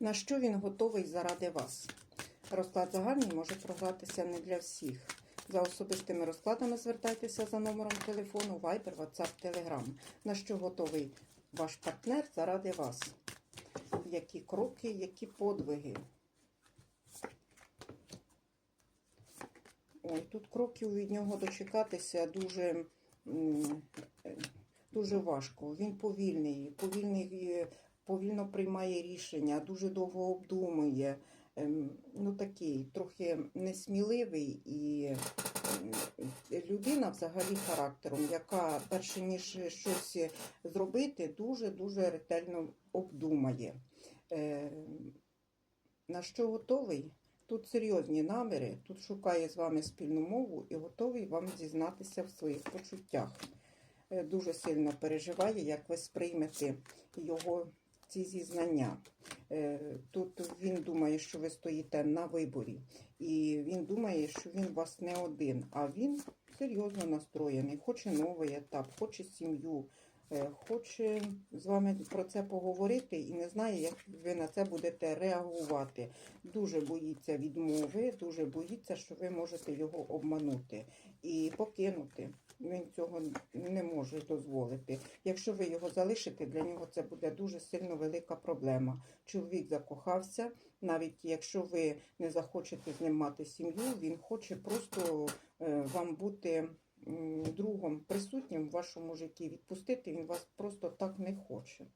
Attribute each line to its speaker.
Speaker 1: На що він готовий заради вас? Розклад загальний може програтися не для всіх. За особистими розкладами звертайтеся за номером телефону Viber, WhatsApp, Telegram. На що готовий ваш партнер заради вас? Які кроки, які подвиги? Ой, тут кроків від нього дочекатися дуже, е, дуже важко. Він повільний, повільний, е, повільно приймає рішення, дуже довго обдумує. Ем, Ну, такий трохи несміливий і людина взагалі характером, яка перше ніж щось зробити, дуже-дуже ретельно обдумає. Е, На що готовий? Тут серйозні наміри, тут шукає з вами спільну мову і готовий вам зізнатися в своїх почуттях. Е, Дуже сильно переживає, як ви сприймете його ці зізнання. Е, Тут він думає, що ви стоїте на виборі, і він думає, що він у вас не один, а він серйозно настроєний, хоче новий етап, хоче сім'ю, хоче з вами про це поговорити і не знає, як ви на це будете реагувати. Дуже боїться відмови, дуже боїться, що ви можете його обманути і покинути. Він цього не може дозволити. Якщо ви його залишите, для нього це буде дуже сильно велика проблема. Чоловік закохався, навіть якщо ви не захочете з ним мати сім'ю, він хоче просто е, вам бути другом присутнім в вашому житті. Відпустити він вас просто так не хоче.